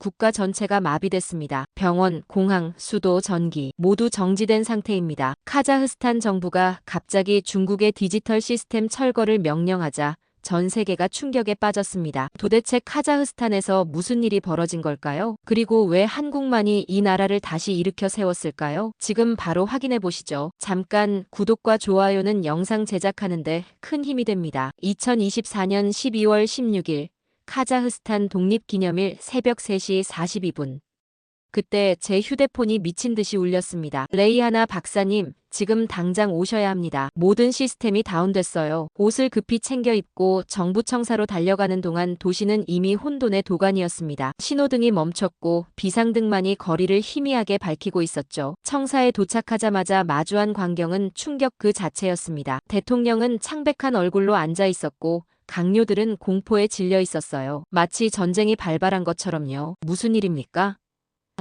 국가 전체가 마비됐습니다. 병원, 공항, 수도, 전기 모두 정지된 상태입니다. 카자흐스탄 정부가 갑자기 중국의 디지털 시스템 철거를 명령하자 전 세계가 충격에 빠졌습니다. 도대체 카자흐스탄에서 무슨 일이 벌어진 걸까요? 그리고 왜 한국만이 이 나라를 다시 일으켜 세웠을까요? 지금 바로 확인해 보시죠. 잠깐 구독과 좋아요는 영상 제작하는데 큰 힘이 됩니다. 2024년 12월 16일 카자흐스탄 독립기념일 새벽 3시 42분. 그때 제 휴대폰이 미친 듯이 울렸습니다. 레이하나 박사님, 지금 당장 오셔야 합니다. 모든 시스템이 다운됐어요. 옷을 급히 챙겨 입고 정부 청사로 달려가는 동안 도시는 이미 혼돈의 도가니였습니다. 신호등이 멈췄고 비상등만이 거리를 희미하게 밝히고 있었죠. 청사에 도착하자마자 마주한 광경은 충격 그 자체였습니다. 대통령은 창백한 얼굴로 앉아 있었고 강요들은 공포에 질려 있었어요. 마치 전쟁이 발발한 것처럼요. 무슨 일입니까?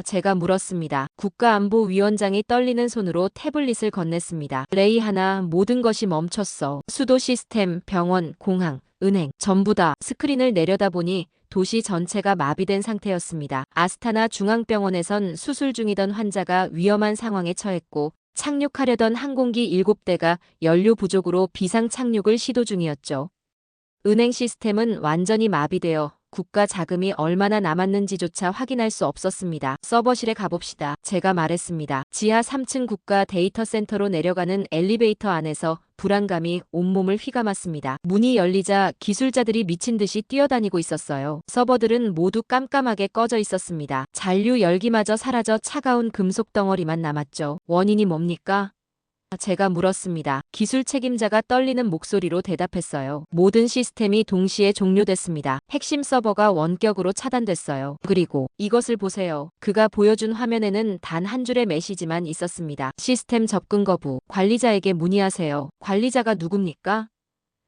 제가 물었습니다. 국가안보위원장이 떨리는 손으로 태블릿을 건넸습니다. 레이 하나 모든 것이 멈췄어. 수도 시스템, 병원, 공항, 은행 전부 다 스크린을 내려다보니 도시 전체가 마비된 상태였습니다. 아스타나 중앙병원에선 수술 중이던 환자가 위험한 상황에 처했고 착륙하려던 항공기 7대가 연료 부족으로 비상 착륙을 시도 중이었죠. 은행 시스템은 완전히 마비되어 국가 자금이 얼마나 남았는지조차 확인할 수 없었습니다. 서버실에 가봅시다. 제가 말했습니다. 지하 3층 국가 데이터 센터로 내려가는 엘리베이터 안에서 불안감이 온몸을 휘감았습니다. 문이 열리자 기술자들이 미친 듯이 뛰어다니고 있었어요. 서버들은 모두 깜깜하게 꺼져 있었습니다. 잔류 열기마저 사라져 차가운 금속 덩어리만 남았죠. 원인이 뭡니까? 제가 물었습니다. 기술 책임자가 떨리는 목소리로 대답했어요. 모든 시스템이 동시에 종료됐습니다. 핵심 서버가 원격으로 차단됐어요. 그리고 이것을 보세요. 그가 보여준 화면에는 단 한 줄의 메시지만 있었습니다. 시스템 접근 거부. 관리자에게 문의하세요. 관리자가 누굽니까?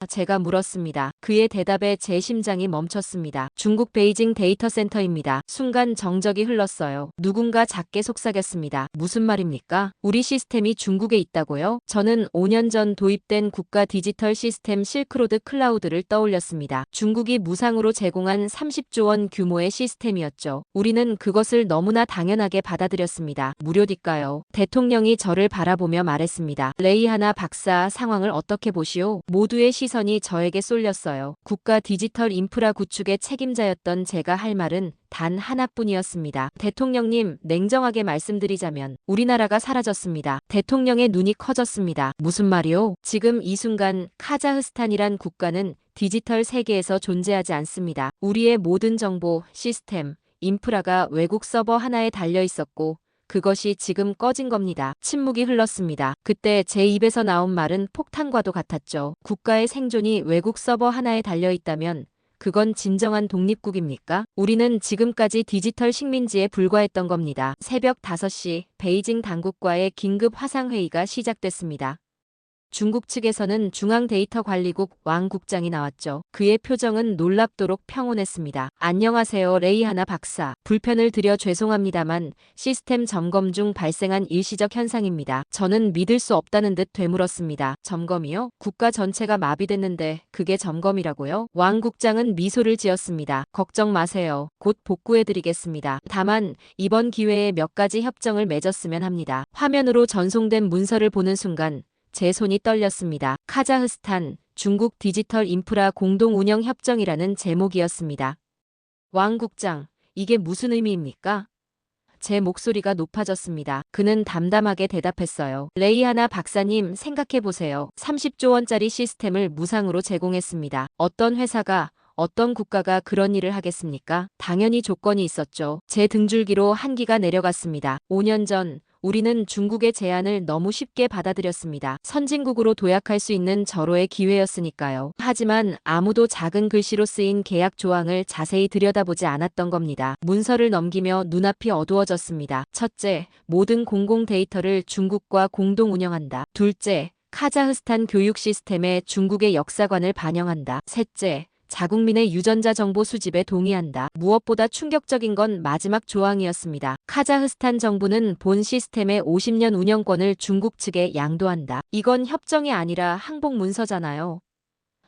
제가 물었습니다. 그의 대답에 제 심장이 멈췄습니다. 중국 베이징 데이터 센터입니다. 순간 정적이 흘렀어요. 누군가 작게 속삭였습니다. 무슨 말입니까? 우리 시스템이 중국에 있다고요? 저는 5년 전 도입된 국가 디지털 시스템 실크로드 클라우드를 떠올렸습니다. 중국이 무상으로 제공한 30조 원 규모의 시스템이었죠. 우리는 그것을 너무나 당연하게 받아들였습니다. 무료니까요. 대통령이 저를 바라보며 말했습니다. 레이하나 박사 상황을 어떻게 보시오? 모두의 시 시선이 저에게 쏠렸어요. 국가 디지털 인프라 구축의 책임자였던 제가 할 말은 단 하나뿐이었습니다. 대통령님, 냉정하게 말씀드리자면 우리나라가 사라졌습니다. 대통령의 눈이 커졌습니다. 무슨 말이요? 지금 이 순간 카자흐스탄이란 국가는 디지털 세계에서 존재하지 않습니다. 우리의 모든 정보, 시스템, 인프라가 외국 서버 하나에 달려 있었고 그것이 지금 꺼진 겁니다. 침묵이 흘렀습니다. 그때 제 입에서 나온 말은 폭탄과도 같았죠. 국가의 생존이 외국 서버 하나에 달려 있다면 그건 진정한 독립국입니까? 우리는 지금까지 디지털 식민지에 불과했던 겁니다. 새벽 5시 베이징 당국과의 긴급 화상회의가 시작됐습니다. 중국 측에서는 중앙데이터관리국 왕 국장이 나왔죠. 그의 표정은 놀랍도록 평온했습니다. 안녕하세요 레이하나 박사. 불편을 드려 죄송합니다만 시스템 점검 중 발생한 일시적 현상입니다. 저는 믿을 수 없다는 듯 되물었습니다. 점검이요? 국가 전체가 마비됐는데 그게 점검이라고요? 왕 국장은 미소를 지었습니다. 걱정 마세요. 곧 복구해드리겠습니다. 다만 이번 기회에 몇 가지 협정을 맺었으면 합니다. 화면으로 전송된 문서를 보는 순간 제 손이 떨렸습니다. 카자흐스탄, 중국 디지털 인프라 공동 운영 협정이라는 제목이었습니다. 왕 국장, 이게 무슨 의미입니까? 제 목소리가 높아졌습니다. 그는 담담하게 대답했어요. 레이하나 박사님 생각해보세요. 30조 원짜리 시스템을 무상으로 제공했습니다. 어떤 회사가 어떤 국가가 그런 일을 하겠습니까? 당연히 조건이 있었죠. 제 등줄기로 한기가 내려갔습니다. 5년 전 우리는 중국의 제안을 너무 쉽게 받아들였습니다. 선진국으로 도약할 수 있는 절호의 기회였으니까요. 하지만 아무도 작은 글씨로 쓰인 계약 조항을 자세히 들여다보지 않았던 겁니다. 문서를 넘기며 눈앞이 어두워졌습니다. 첫째, 모든 공공 데이터를 중국과 공동 운영한다. 둘째, 카자흐스탄 교육 시스템에 중국의 역사관을 반영한다. 셋째, 자국민의 유전자 정보 수집에 동의한다. 무엇보다 충격적인 건 마지막 조항이었습니다. 카자흐스탄 정부는 본 시스템의 50년 운영권을 중국 측에 양도한다. 이건 협정이 아니라 항복 문서잖아요.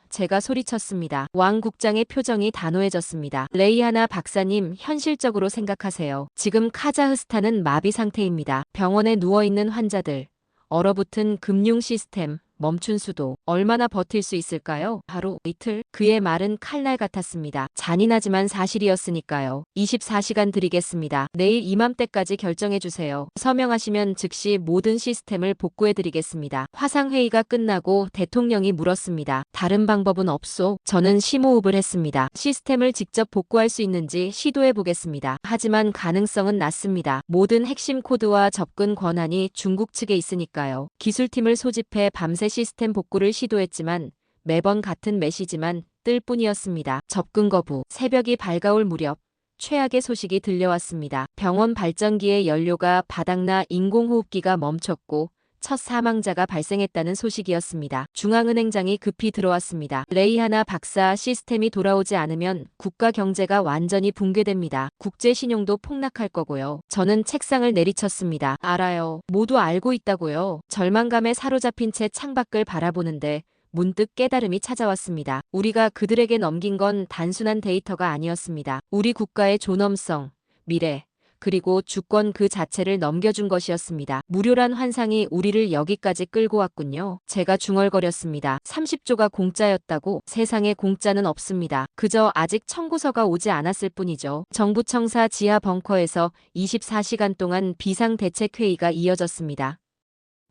제가 소리쳤습니다. 왕 국장의 표정이 단호해졌습니다. 레이하나 박사님, 현실적으로 생각하세요. 지금 카자흐스탄은 마비 상태입니다. 병원에 누워있는 환자들, 얼어붙은 금융 시스템, 멈춘 수도 얼마나 버틸 수 있을까요? 하루, 이틀? 그의 말은 칼날 같았습니다. 잔인하지만 사실이었으니까요. 24시간 드리겠습니다. 내일 이맘때까지 결정해주세요. 서명하시면 즉시 모든 시스템을 복구해드리겠습니다. 화상회의가 끝나고 대통령이 물었습니다. 다른 방법은 없소? 저는 심호흡을 했습니다. 시스템을 직접 복구할 수 있는지 시도해보겠습니다. 하지만 가능성은 낮습니다. 모든 핵심 코드와 접근 권한이 중국 측에 있으니까요. 기술팀을 소집해 밤새 시스템 복구를 시도했지만 매번 같은 메시지만 뜰 뿐이었습니다. 접근 거부. 새벽이 밝아올 무렵 최악의 소식이 들려왔습니다. 병원 발전기의 연료가 바닥나 인공호흡기가 멈췄고 첫 사망자가 발생했다는 소식이었습니다. 중앙은행장이 급히 들어왔습니다. 레이하나 박사 시스템이 돌아오지 않으면 국가 경제가 완전히 붕괴됩니다. 국제 신용도 폭락할 거고요. 저는 책상을 내리쳤습니다. 알아요. 모두 알고 있다고요. 절망감에 사로잡힌 채 창밖을 바라보는데 문득 깨달음이 찾아왔습니다. 우리가 그들에게 넘긴 건 단순한 데이터가 아니었습니다. 우리 국가의 존엄성, 미래, 그리고 주권 그 자체를 넘겨준 것이었습니다. 무료란 환상이 우리를 여기까지 끌고 왔군요. 제가 중얼거렸습니다. 30조가 공짜였다고 세상에 공짜는 없습니다. 그저 아직 청구서가 오지 않았을 뿐이죠. 정부 청사 지하 벙커에서 24시간 동안 비상대책회의가 이어졌습니다.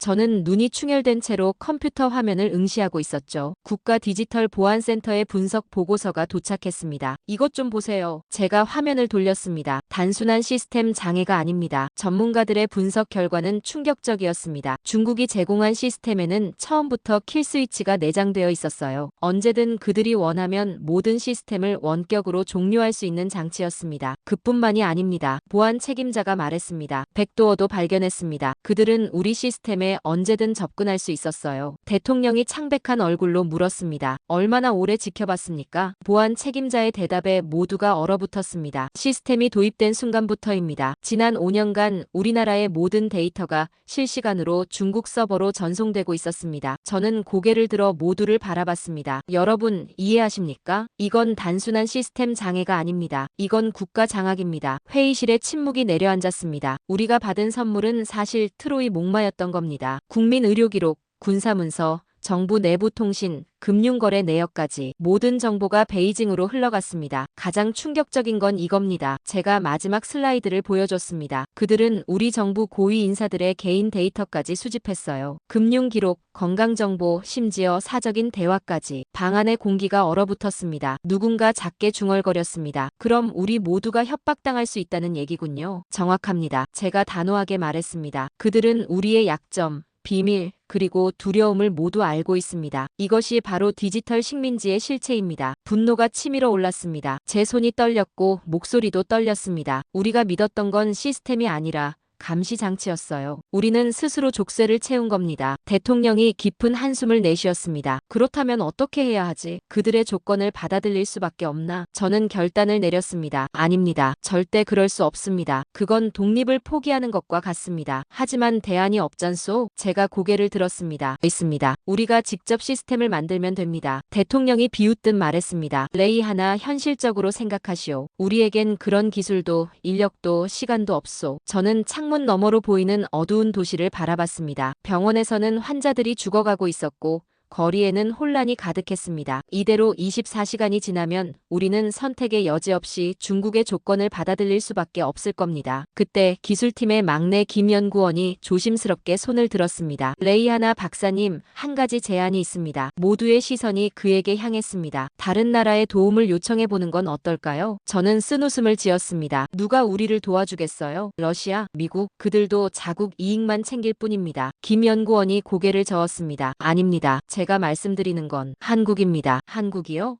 저는 눈이 충혈된 채로 컴퓨터 화면을 응시하고 있었죠. 국가 디지털 보안센터의 분석 보고서가 도착했습니다. 이것 좀 보세요. 제가 화면을 돌렸습니다. 단순한 시스템 장애가 아닙니다. 전문가들의 분석 결과는 충격적이었습니다. 중국이 제공한 시스템에는 처음부터 킬 스위치가 내장되어 있었어요. 언제든 그들이 원하면 모든 시스템을 원격으로 종료할 수 있는 장치였습니다. 그뿐만이 아닙니다. 보안 책임자가 말했습니다. 백도어도 발견했습니다. 그들은 우리 시스템에 언제든 접근할 수 있었어요. 대통령이 창백한 얼굴로 물었습니다. 얼마나 오래 지켜봤습니까? 보안 책임자의 대답에 모두가 얼어붙었습니다. 시스템이 도입된 순간부터입니다. 지난 5년간 우리나라의 모든 데이터가 실시간으로 중국 서버로 전송되고 있었습니다. 저는 고개를 들어 모두를 바라봤습니다. 여러분, 이해하십니까? 이건 단순한 시스템 장애가 아닙니다. 이건 국가 장악입니다. 회의실에 침묵이 내려앉았습니다. 우리가 받은 선물은 사실 트로이 목마였던 겁니다. 국민 의료기록, 군사문서, 정부 내부 통신, 금융거래 내역까지 모든 정보가 베이징으로 흘러갔습니다. 가장 충격적인 건 이겁니다. 제가 마지막 슬라이드를 보여줬습니다. 그들은 우리 정부 고위 인사들의 개인 데이터까지 수집했어요. 금융기록, 건강정보, 심지어 사적인 대화까지 방 안의 공기가 얼어붙었습니다. 누군가 작게 중얼거렸습니다. 그럼 우리 모두가 협박당할 수 있다는 얘기군요. 정확합니다. 제가 단호하게 말했습니다. 그들은 우리의 약점, 비밀, 그리고 두려움을 모두 알고 있습니다. 이것이 바로 디지털 식민지의 실체입니다. 분노가 치밀어 올랐습니다. 제 손이 떨렸고 목소리도 떨렸습니다. 우리가 믿었던 건 시스템이 아니라 감시 장치였어요. 우리는 스스로 족쇄를 채운 겁니다. 대통령이 깊은 한숨을 내쉬었습니다. 그렇다면 어떻게 해야 하지? 그들의 조건을 받아들일 수밖에 없나? 저는 결단을 내렸습니다. 아닙니다. 절대 그럴 수 없습니다. 그건 독립을 포기하는 것과 같습니다. 하지만 대안이 없잖소? 제가 고개를 들었습니다. 있습니다. 우리가 직접 시스템을 만들면 됩니다. 대통령이 비웃듯 말했습니다. 레이 하나 현실적으로 생각하시오. 우리에겐 그런 기술도 인력도 시간도 없소. 저는 창문 너머로 보이는 어두운 도시를 바라봤습니다. 병원에서는 환자들이 죽어가고 있었고 거리에는 혼란이 가득했습니다. 이대로 24시간이 지나면 우리는 선택의 여지 없이 중국의 조건을 받아들일 수밖에 없을 겁니다. 그때 기술팀의 막내 김 연구원이 조심스럽게 손을 들었습니다. 레이하나 박사님, 한 가지 제안이 있습니다. 모두의 시선이 그에게 향했습니다. 다른 나라의 도움을 요청해 보는 건 어떨까요? 저는 쓴웃음을 지었습니다. 누가 우리를 도와주겠어요? 러시아, 미국, 그들도 자국 이익만 챙길 뿐입니다. 김 연구원이 고개를 저었습니다. 아닙니다. 제가 말씀드리는 건 한국입니다. 한국이요?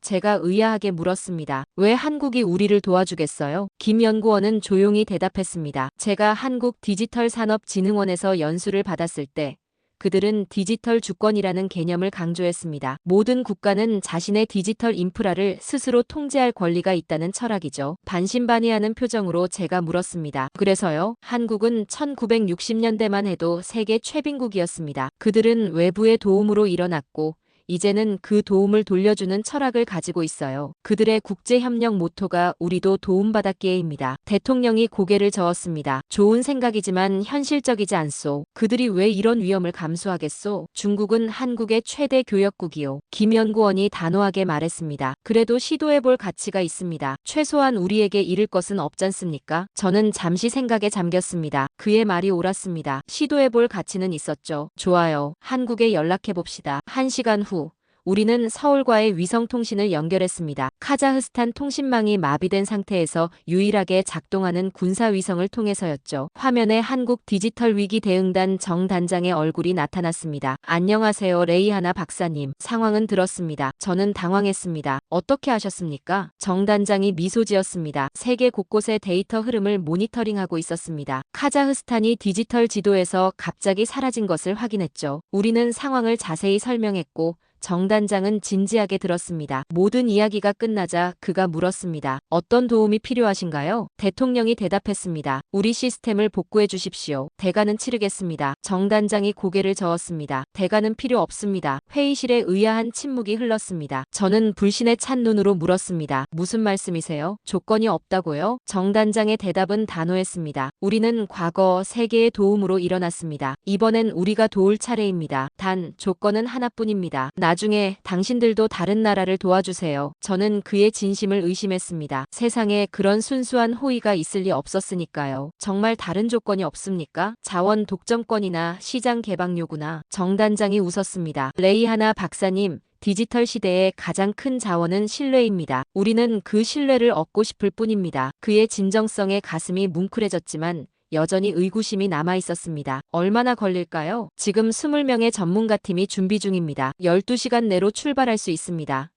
제가 의아하게 물었습니다. 왜 한국이 우리를 도와주겠어요? 김 연구원은 조용히 대답했습니다. 제가 한국 디지털 산업진흥원에서 연수를 받았을 때 그들은 디지털 주권이라는 개념을 강조했습니다. 모든 국가는 자신의 디지털 인프라를 스스로 통제할 권리가 있다는 철학이죠. 반신반의하는 표정으로 제가 물었습니다. 그래서요? 한국은 1960년대만 해도 세계 최빈국이었습니다. 그들은 외부의 도움으로 일어났고 이제는 그 도움을 돌려주는 철학을 가지고 있어요. 그들의 국제협력 모토가 우리도 도움받았기에입니다. 대통령이 고개를 저었습니다. 좋은 생각이지만 현실적이지 않소. 그들이 왜 이런 위험을 감수하겠소? 중국은 한국의 최대 교역국이요. 김 연구원이 단호하게 말했습니다. 그래도 시도해볼 가치가 있습니다. 최소한 우리에게 잃을 것은 없잖습니까? 저는 잠시 생각에 잠겼습니다. 그의 말이 옳았습니다. 시도해볼 가치는 있었죠. 좋아요. 한국에 연락해봅시다. 한 시간 후. 우리는 서울과의 위성통신을 연결했습니다. 카자흐스탄 통신망이 마비된 상태에서 유일하게 작동하는 군사위성을 통해서였죠. 화면에 한국 디지털 위기 대응단 정 단장의 얼굴이 나타났습니다. 안녕하세요, 레이하나 박사님. 상황은 들었습니다. 저는 당황했습니다. 어떻게 하셨습니까? 정 단장이 미소 지었습니다. 세계 곳곳의 데이터 흐름을 모니터링하고 있었습니다. 카자흐스탄이 디지털 지도에서 갑자기 사라진 것을 확인했죠. 우리는 상황을 자세히 설명했고 정 단장은 진지하게 들었습니다. 모든 이야기가 끝나자 그가 물었습니다. 어떤 도움이 필요하신가요? 대통령이 대답했습니다. 우리 시스템을 복구해 주십시오. 대가는 치르겠습니다. 정 단장이 고개를 저었습니다. 대가는 필요 없습니다. 회의실에 의아한 침묵이 흘렀습니다. 저는 불신에 찬 눈으로 물었습니다. 무슨 말씀이세요? 조건이 없다고요? 정 단장의 대답은 단호했습니다. 우리는 과거 세계의 도움으로 일어났습니다. 이번엔 우리가 도울 차례입니다. 단 조건은 하나뿐입니다. 나중에 당신들도 다른 나라를 도와주세요. 저는 그의 진심을 의심했습니다. 세상에 그런 순수한 호의가 있을 리 없었으니까요. 정말 다른 조건이 없습니까? 자원 독점권이나 시장 개방 요구나. 정단장이 웃었습니다. 레이하나 박사님, 디지털 시대의 가장 큰 자원은 신뢰입니다. 우리는 그 신뢰를 얻고 싶을 뿐입니다. 그의 진정성에 가슴이 뭉클해졌지만 여전히 의구심이 남아 있었습니다. 얼마나 걸릴까요? 지금 20명의 전문가 팀이 준비 중입니다. 12시간 내로 출발할 수 있습니다.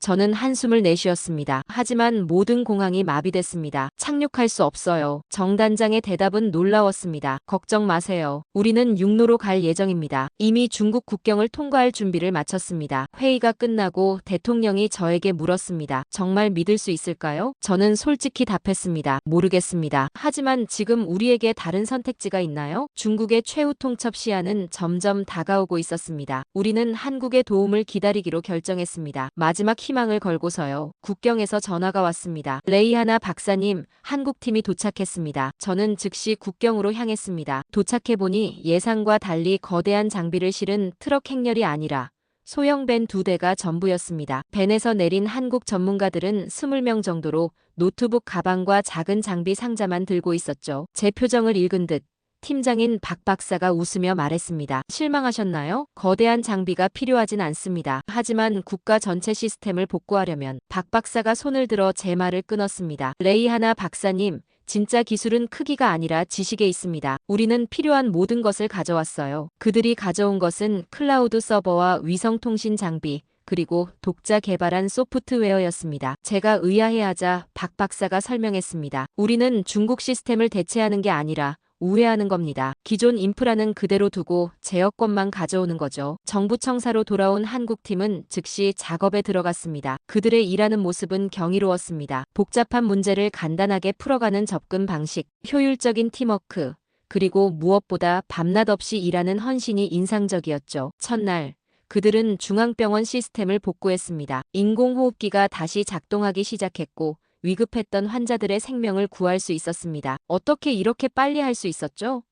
저는 한숨을 내쉬었습니다. 하지만 모든 공항이 마비됐습니다. 착륙할 수 없어요. 정단장의 대답은 놀라웠습니다. 걱정 마세요. 우리는 육로로 갈 예정입니다. 이미 중국 국경을 통과할 준비를 마쳤습니다. 회의가 끝나고 대통령이 저에게 물었습니다. 정말 믿을 수 있을까요? 저는 솔직히 답했습니다. 모르겠습니다. 하지만 지금 우리에게 다른 선택지가 있나요? 중국의 최후 통첩 시한은 점점 다가오고 있었습니다. 우리는 한국의 도움을 기다리기로 결정했습니다. 마지막 희망을 걸고서요. 국경에서 전화가 왔습니다. 레이하나 박사님, 한국팀이 도착했습니다. 저는 즉시 국경으로 향했습니다. 도착해보니 예상과 달리 거대한 장비를 실은 트럭 행렬이 아니라 소형 밴 두 대가 전부였습니다. 밴에서 내린 한국 전문가들은 20명 정도로 노트북 가방과 작은 장비 상자만 들고 있었죠. 제 표정을 읽은 듯 팀장인 박 박사가 웃으며 말했습니다. 실망하셨나요? 거대한 장비가 필요하진 않습니다. 하지만 국가 전체 시스템을 복구하려면 박 박사가 손을 들어 제 말을 끊었습니다. 레이 하나 박사님, 진짜 기술은 크기가 아니라 지식에 있습니다. 우리는 필요한 모든 것을 가져왔어요. 그들이 가져온 것은 클라우드 서버와 위성통신 장비, 그리고 독자 개발한 소프트웨어였습니다. 제가 의아해하자 박 박사가 설명했습니다. 우리는 중국 시스템을 대체하는 게 아니라 우회하는 겁니다. 기존 인프라는 그대로 두고 제어권만 가져오는 거죠. 정부 청사로 돌아온 한국팀은 즉시 작업에 들어갔습니다. 그들의 일하는 모습은 경이로웠습니다. 복잡한 문제를 간단하게 풀어가는 접근 방식, 효율적인 팀워크, 그리고 무엇보다 밤낮 없이 일하는 헌신이 인상적이었죠. 첫날, 그들은 중앙병원 시스템을 복구했습니다. 인공호흡기가 다시 작동하기 시작했고, 위급했던 환자들의 생명을 구할 수 있었습니다. 어떻게 이렇게 빨리 할 수 있었죠?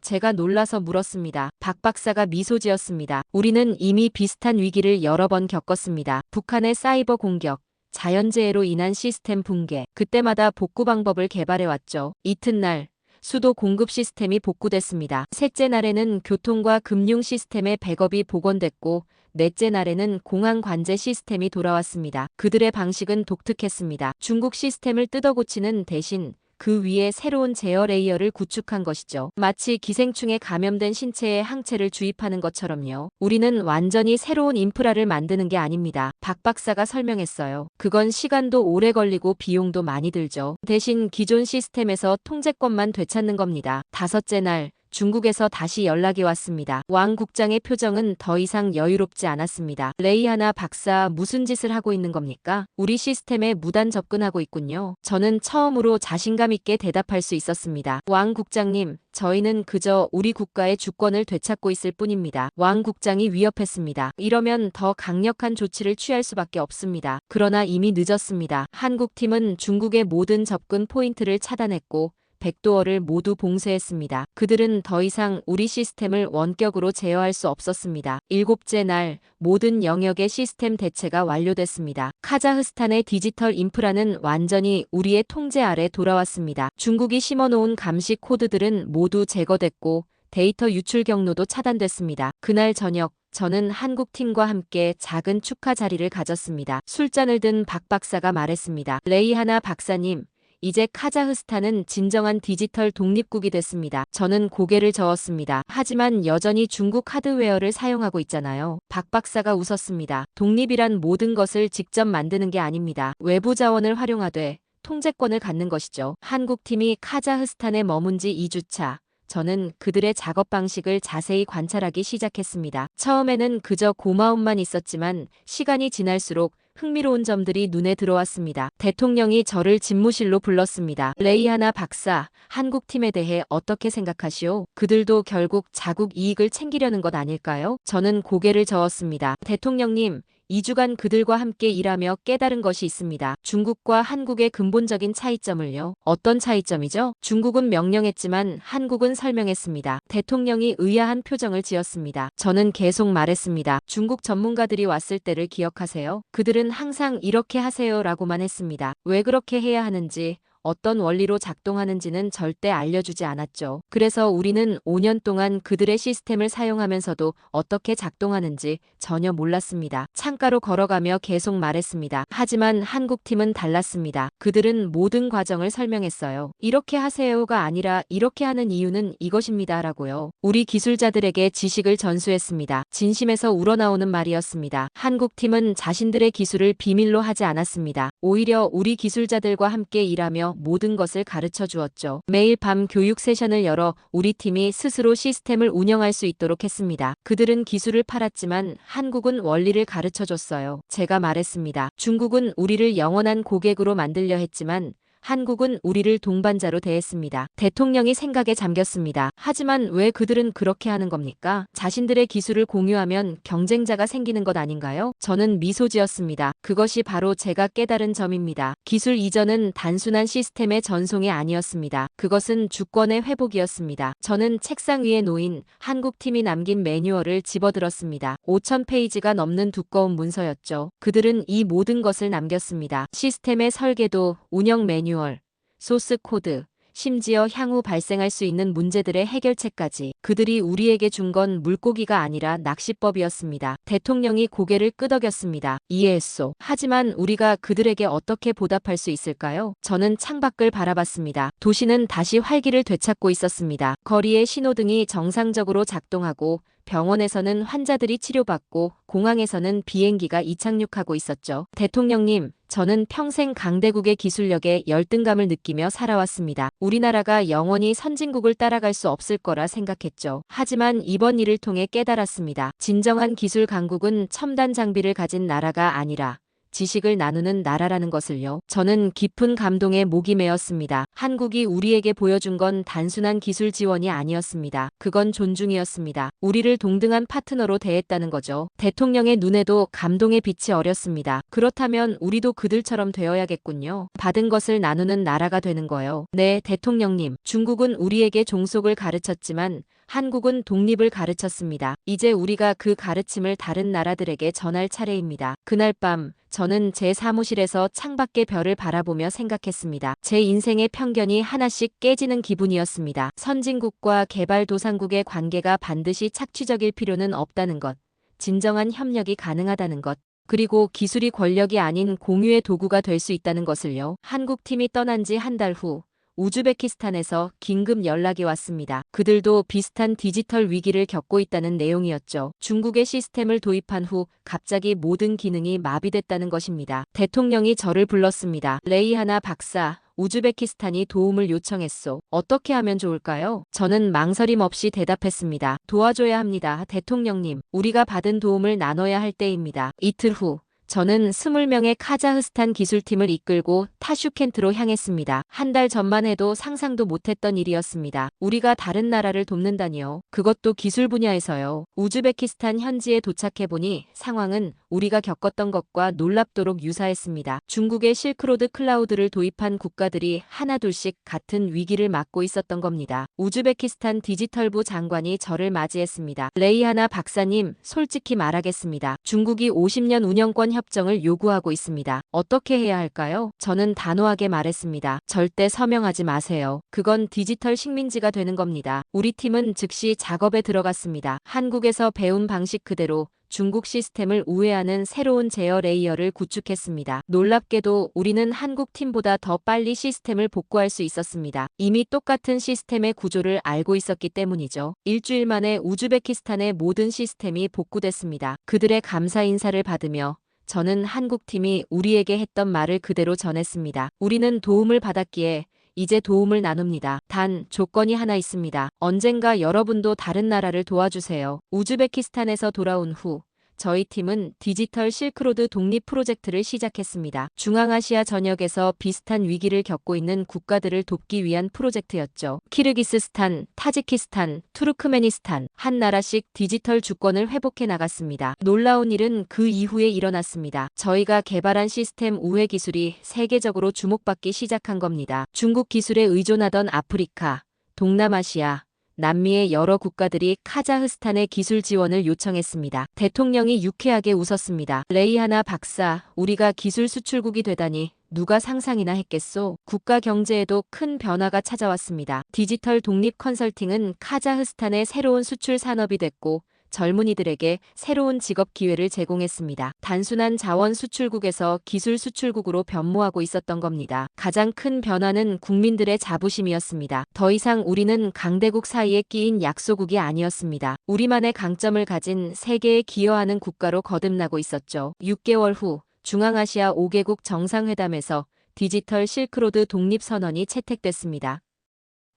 제가 놀라서 물었습니다. 박 박사가 미소 지었습니다. 우리는 이미 비슷한 위기를 여러 번 겪었습니다. 북한의 사이버 공격, 자연재해로 인한 시스템 붕괴, 그때마다 복구 방법을 개발해왔죠. 이튿날, 수도 공급 시스템이 복구됐습니다. 셋째 날에는 교통과 금융 시스템의 백업이 복원됐고, 넷째 날에는 공항 관제 시스템이 돌아왔습니다. 그들의 방식은 독특했습니다. 중국 시스템을 뜯어고치는 대신 그 위에 새로운 제어 레이어를 구축한 것이죠. 마치 기생충에 감염된 신체에 항체를 주입하는 것처럼요. 우리는 완전히 새로운 인프라를 만드는 게 아닙니다. 박 박사가 설명했어요. 그건 시간도 오래 걸리고 비용도 많이 들죠. 대신 기존 시스템에서 통제권만 되찾는 겁니다. 다섯째 날, 중국에서 다시 연락이 왔습니다. 왕 국장의 표정은 더 이상 여유롭지 않았습니다. 레이하나 박사 무슨 짓을 하고 있는 겁니까? 우리 시스템에 무단 접근하고 있군요. 저는 처음으로 자신감 있게 대답할 수 있었습니다. 왕 국장님, 저희는 그저 우리 국가의 주권을 되찾고 있을 뿐입니다. 왕 국장이 위협했습니다. 이러면 더 강력한 조치를 취할 수밖에 없습니다. 그러나 이미 늦었습니다. 한국 팀은 중국의 모든 접근 포인트를 차단했고 백도어를 모두 봉쇄했습니다. 그들은 더 이상 우리 시스템을 원격으로 제어할 수 없었습니다. 일곱째 날 모든 영역의 시스템 대체가 완료됐습니다. 카자흐스탄의 디지털 인프라는 완전히 우리의 통제 아래 돌아왔습니다. 중국이 심어놓은 감시 코드들은 모두 제거됐고 데이터 유출 경로도 차단됐습니다. 그날 저녁 저는 한국 팀과 함께 작은 축하 자리를 가졌습니다. 술잔을 든 박 박사가 말했습니다. 레이하나 박사님, 이제 카자흐스탄은 진정한 디지털 독립국이 됐습니다. 저는 고개를 저었습니다. 하지만 여전히 중국 하드웨어를 사용하고 있잖아요. 박 박사가 웃었습니다. 독립이란 모든 것을 직접 만드는 게 아닙니다. 외부 자원을 활용하되 통제권을 갖는 것이죠. 한국팀이 카자흐스탄에 머문 지 2주차. 저는 그들의 작업 방식을 자세히 관찰하기 시작했습니다. 처음에는 그저 고마움만 있었지만 시간이 지날수록 흥미로운 점들이 눈에 들어왔습니다. 대통령이 저를 집무실로 불렀습니다. 레이하나 박사, 한국팀에 대해 어떻게 생각하시오? 그들도 결국 자국 이익을 챙기려는 것 아닐까요? 저는 고개를 저었습니다. 대통령님, 2주간 그들과 함께 일하며 깨달은 것이 있습니다. 중국과 한국의 근본적인 차이점을요. 어떤 차이점이죠? 중국은 명령했지만 한국은 설명했습니다. 대통령이 의아한 표정을 지었습니다. 저는 계속 말했습니다. 중국 전문가들이 왔을 때를 기억하세요. 그들은 항상 이렇게 하세요 라고만 했습니다. 왜 그렇게 해야 하는지 어떤 원리로 작동하는지는 절대 알려주지 않았죠. 그래서 우리는 5년 동안 그들의 시스템을 사용하면서도 어떻게 작동하는지 전혀 몰랐습니다. 창가로 걸어가며 계속 말했습니다. 하지만 한국팀은 달랐습니다. 그들은 모든 과정을 설명했어요. 이렇게 하세요가 아니라 이렇게 하는 이유는 이것입니다. 라고요. 우리 기술자들에게 지식을 전수했습니다. 진심에서 우러나오는 말이었습니다. 한국팀은 자신들의 기술을 비밀로 하지 않았습니다. 오히려 우리 기술자들과 함께 일하며 모든 것을 가르쳐 주었죠. 매일 밤 교육 세션을 열어 우리 팀이 스스로 시스템을 운영할 수 있도록 했습니다. 그들은 기술을 팔았지만 한국은 원리를 가르쳐 줬어요. 제가 말했습니다. 중국은 우리를 영원한 고객으로 만들려 했지만 한국은 우리를 동반자로 대했습니다. 대통령이 생각에 잠겼습니다. 하지만 왜 그들은 그렇게 하는 겁니까? 자신들의 기술을 공유하면 경쟁자가 생기는 것 아닌가요? 저는 미소 지었습니다. 그것이 바로 제가 깨달은 점입니다. 기술 이전은 단순한 시스템의 전송이 아니었습니다. 그것은 주권의 회복이었습니다. 저는 책상 위에 놓인 한국 팀이 남긴 매뉴얼을 집어들었습니다. 5천 페이지가 넘는 두꺼운 문서였죠. 그들은 이 모든 것을 남겼습니다. 시스템의 설계도, 운영 매뉴얼, 매뉴얼, 소스 코드, 심지어 향후 발생할 수 있는 문제들의 해결책까지 그들이 우리에게 준 건 물고기가 아니라 낚시법이었습니다. 대통령이 고개를 끄덕였습니다. 이해했소. 하지만 우리가 그들에게 어떻게 보답할 수 있을까요? 저는 창밖을 바라봤습니다. 도시는 다시 활기를 되찾고 있었습니다. 거리의 신호등이 정상적으로 작동하고 병원에서는 환자들이 치료받고 공항에서는 비행기가 이착륙하고 있었죠. 대통령님, 저는 평생 강대국의 기술력에 열등감을 느끼며 살아왔습니다. 우리나라가 영원히 선진국을 따라갈 수 없을 거라 생각했죠. 하지만 이번 일을 통해 깨달았습니다. 진정한 기술 강국은 첨단 장비를 가진 나라가 아니라 지식을 나누는 나라라는 것을요. 저는 깊은 감동에 목이 메었습니다. 한국이 우리에게 보여준 건 단순한 기술 지원이 아니었습니다. 그건 존중이었습니다. 우리를 동등한 파트너로 대했다는 거죠. 대통령의 눈에도 감동의 빛이 어렸습니다. 그렇다면 우리도 그들처럼 되어야겠군요. 받은 것을 나누는 나라가 되는 거요. 네, 대통령님. 중국은 우리에게 종속을 가르쳤지만 한국은 독립을 가르쳤습니다. 이제 우리가 그 가르침을 다른 나라들에게 전할 차례입니다. 그날 밤 저는 제 사무실에서 창밖의 별을 바라보며 생각했습니다. 제 인생의 편견이 하나씩 깨지는 기분이었습니다. 선진국과 개발도상국의 관계가 반드시 착취적일 필요는 없다는 것. 진정한 협력이 가능하다는 것. 그리고 기술이 권력이 아닌 공유의 도구가 될 수 있다는 것을요. 한국 팀이 떠난 지 한 달 후, 우즈베키스탄에서 긴급 연락이 왔습니다. 그들도 비슷한 디지털 위기를 겪고 있다는 내용이었죠. 중국의 시스템을 도입한 후 갑자기 모든 기능이 마비됐다는 것입니다. 대통령이 저를 불렀습니다. 레이하나 박사, 우즈베키스탄이 도움을 요청했소. 어떻게 하면 좋을까요? 저는 망설임 없이 대답했습니다. 도와줘야 합니다. 대통령님, 우리가 받은 도움을 나눠야 할 때입니다. 이틀 후, 저는 20명의 카자흐스탄 기술팀을 이끌고 타슈켄트로 향했습니다. 한 달 전만 해도 상상도 못했던 일이었습니다. 우리가 다른 나라를 돕는다니요. 그것도 기술 분야에서요. 우즈베키스탄 현지에 도착해보니 상황은 우리가 겪었던 것과 놀랍도록 유사했습니다. 중국의 실크로드 클라우드를 도입한 국가들이 하나둘씩 같은 위기를 맞고 있었던 겁니다. 우즈베키스탄 디지털부 장관이 저를 맞이했습니다. 레이하나 박사님, 솔직히 말하겠습니다. 중국이 50년 운영권 협정을 요구하고 있습니다. 어떻게 해야 할까요? 저는 단호하게 말했습니다. 절대 서명하지 마세요. 그건 디지털 식민지가 되는 겁니다. 우리 팀은 즉시 작업에 들어갔습니다. 한국에서 배운 방식 그대로 중국 시스템을 우회하는 새로운 제어 레이어를 구축했습니다. 놀랍게도 우리는 한국 팀보다 더 빨리 시스템을 복구할 수 있었습니다. 이미 똑같은 시스템의 구조를 알고 있었기 때문이죠. 일주일 만에 우즈베키스탄의 모든 시스템이 복구됐습니다. 그들의 감사 인사를 받으며 저는 한국 팀이 우리에게 했던 말을 그대로 전했습니다. 우리는 도움을 받았기에 이제 도움을 나눕니다. 단 조건이 하나 있습니다. 언젠가 여러분도 다른 나라를 도와주세요. 우즈베키스탄에서 돌아온 후 저희 팀은 디지털 실크로드 독립 프로젝트를 시작했습니다. 중앙아시아 전역에서 비슷한 위기를 겪고 있는 국가들을 돕기 위한 프로젝트였죠. 키르기스스탄, 타지키스탄, 투르크메니스탄 한 나라씩 디지털 주권을 회복해 나갔습니다. 놀라운 일은 그 이후에 일어났습니다. 저희가 개발한 시스템 우회 기술이 세계적으로 주목받기 시작한 겁니다. 중국 기술에 의존하던 아프리카, 동남아시아, 남미의 여러 국가들이 카자흐스탄의 기술 지원을 요청했습니다. 대통령이 유쾌하게 웃었습니다. 레이하나 박사, 우리가 기술 수출국이 되다니 누가 상상이나 했겠소? 국가 경제에도 큰 변화가 찾아왔습니다. 디지털 독립 컨설팅은 카자흐스탄의 새로운 수출 산업이 됐고 젊은이들에게 새로운 직업 기회를 제공했습니다. 단순한 자원 수출국에서 기술 수출국으로 변모하고 있었던 겁니다. 가장 큰 변화는 국민들의 자부심이었습니다. 더 이상 우리는 강대국 사이에 끼인 약소국이 아니었습니다. 우리만의 강점을 가진 세계에 기여하는 국가로 거듭나고 있었죠. 6개월 후 중앙아시아 5개국 정상회담에서 디지털 실크로드 독립선언이 채택됐습니다.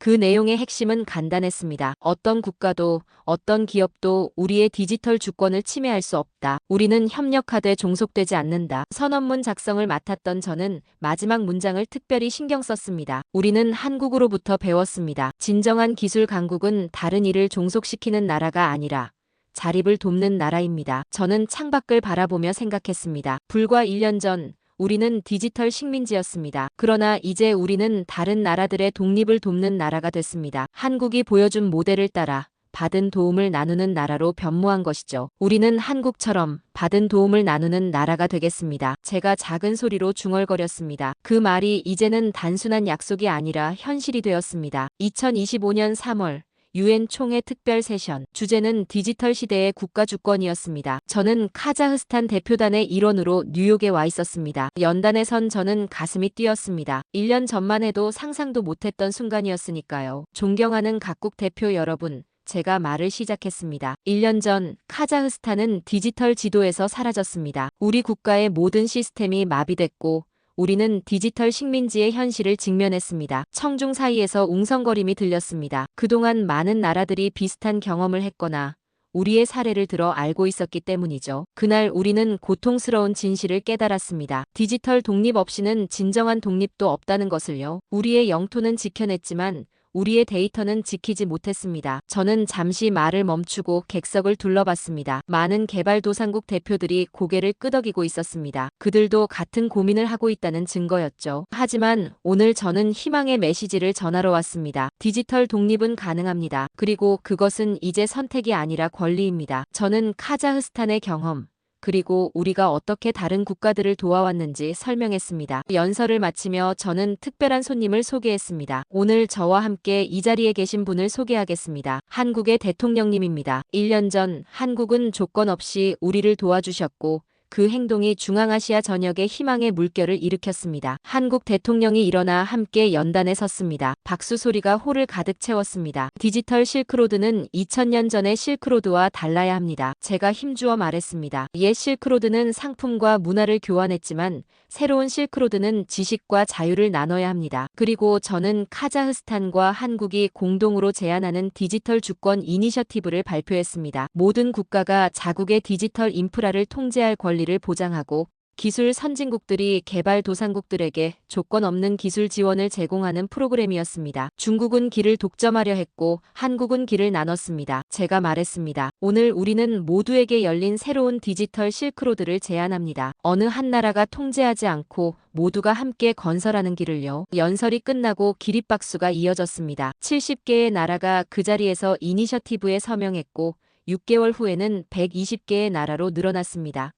그 내용의 핵심은 간단했습니다. 어떤 국가도 어떤 기업도 우리의 디지털 주권을 침해할 수 없다. 우리는 협력하되 종속되지 않는다. 선언문 작성을 맡았던 저는 마지막 문장을 특별히 신경 썼습니다. 우리는 한국으로부터 배웠습니다. 진정한 기술 강국은 다른 일을 종속시키는 나라가 아니라 자립을 돕는 나라입니다. 저는 창밖을 바라보며 생각했습니다. 불과 1년 전 우리는 디지털 식민지였습니다. 그러나 이제 우리는 다른 나라들의 독립을 돕는 나라가 됐습니다. 한국이 보여준 모델을 따라 받은 도움을 나누는 나라로 변모한 것이죠. 우리는 한국처럼 받은 도움을 나누는 나라가 되겠습니다. 제가 작은 소리로 중얼거렸습니다. 그 말이 이제는 단순한 약속이 아니라 현실이 되었습니다. 2025년 3월 유엔 총회 특별 세션 주제는 디지털 시대의 국가 주권이었습니다. 저는 카자흐스탄 대표단의 일원으로 뉴욕에 와 있었습니다. 연단에 선 저는 가슴이 뛰었습니다. 1년 전만 해도 상상도 못했던 순간이었으니까요. 존경하는 각국 대표 여러분, 제가 말을 시작했습니다. 1년 전 카자흐스탄은 디지털 지도에서 사라졌습니다. 우리 국가의 모든 시스템이 마비됐고 우리는 디지털 식민지의 현실을 직면했습니다. 청중 사이에서 웅성거림이 들렸습니다. 그동안 많은 나라들이 비슷한 경험을 했거나 우리의 사례를 들어 알고 있었기 때문이죠. 그날 우리는 고통스러운 진실을 깨달았습니다. 디지털 독립 없이는 진정한 독립도 없다는 것을요. 우리의 영토는 지켜냈지만 우리의 데이터는 지키지 못했습니다. 저는 잠시 말을 멈추고 객석을 둘러봤습니다. 많은 개발도상국 대표들이 고개를 끄덕이고 있었습니다. 그들도 같은 고민을 하고 있다는 증거였죠. 하지만 오늘 저는 희망의 메시지를 전하러 왔습니다. 디지털 독립은 가능합니다. 그리고 그것은 이제 선택이 아니라 권리입니다. 저는 카자흐스탄의 경험, 그리고 우리가 어떻게 다른 국가들을 도와왔는지 설명했습니다. 연설을 마치며 저는 특별한 손님을 소개했습니다. 오늘 저와 함께 이 자리에 계신 분을 소개하겠습니다. 한국의 대통령님입니다. 1년 전 한국은 조건 없이 우리를 도와주셨고 그 행동이 중앙아시아 전역에 희망의 물결을 일으켰습니다. 한국 대통령이 일어나 함께 연단에 섰습니다. 박수 소리가 홀을 가득 채웠습니다. 디지털 실크로드는 2000년 전의 실크로드와 달라야 합니다. 제가 힘주어 말했습니다. 옛 실크로드는 상품과 문화를 교환했지만 새로운 실크로드는 지식과 자유를 나눠야 합니다. 그리고 저는 카자흐스탄과 한국이 공동으로 제안하는 디지털 주권 이니셔티브를 발표했습니다. 모든 국가가 자국의 디지털 인프라를 통제할 권리를 보장하고 기술 선진국들이 개발 도상국들에게 조건 없는 기술 지원을 제공하는 프로그램이었습니다. 중국은 길을 독점하려 했고 한국은 길을 나눴습니다. 제가 말했습니다. 오늘 우리는 모두에게 열린 새로운 디지털 실크로드를 제안합니다. 어느 한 나라가 통제하지 않고 모두가 함께 건설하는 길을요. 연설이 끝나고 기립박수가 이어졌습니다. 70개의 나라가 그 자리에서 이니셔티브에 서명했고 6개월 후에는 120개의 나라로 늘어났습니다.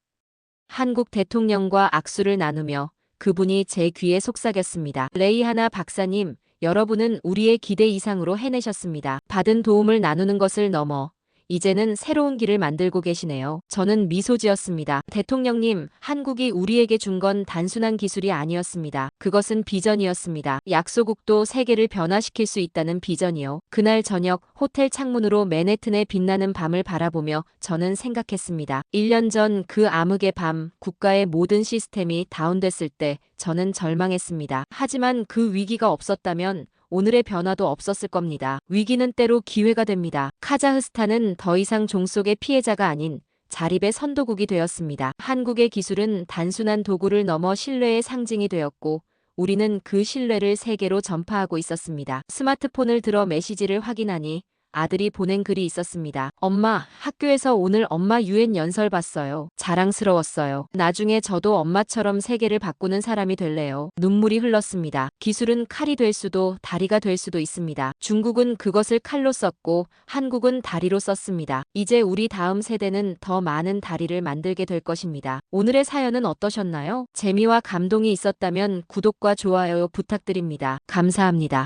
한국 대통령과 악수를 나누며 그분이 제 귀에 속삭였습니다. 레이하나 박사님, 여러분은 우리의 기대 이상으로 해내셨습니다. 받은 도움을 나누는 것을 넘어 이제는 새로운 길을 만들고 계시네요. 저는 미소 지었습니다. 대통령님, 한국이 우리에게 준 건 단순한 기술이 아니었습니다. 그것은 비전이었습니다. 약소국도 세계를 변화시킬 수 있다는 비전이요. 그날 저녁 호텔 창문으로 맨해튼의 빛나는 밤을 바라보며 저는 생각했습니다. 1년 전 그 암흑의 밤, 국가의 모든 시스템이 다운됐을 때 저는 절망했습니다. 하지만 그 위기가 없었다면 오늘의 변화도 없었을 겁니다. 위기는 때로 기회가 됩니다. 카자흐스탄은 더 이상 종속의 피해자가 아닌 자립의 선도국이 되었습니다. 한국의 기술은 단순한 도구를 넘어 신뢰의 상징이 되었고 우리는 그 신뢰를 세계로 전파하고 있었습니다. 스마트폰을 들어 메시지를 확인하니 아들이 보낸 글이 있었습니다. 엄마, 학교에서 오늘 엄마 유엔 연설 봤어요. 자랑스러웠어요. 나중에 저도 엄마처럼 세계를 바꾸는 사람이 될래요. 눈물이 흘렀습니다. 기술은 칼이 될 수도 다리가 될 수도 있습니다. 중국은 그것을 칼로 썼고 한국은 다리로 썼습니다. 이제 우리 다음 세대는 더 많은 다리를 만들게 될 것입니다. 오늘의 사연은 어떠셨나요? 재미와 감동이 있었다면 구독과 좋아요 부탁드립니다. 감사합니다.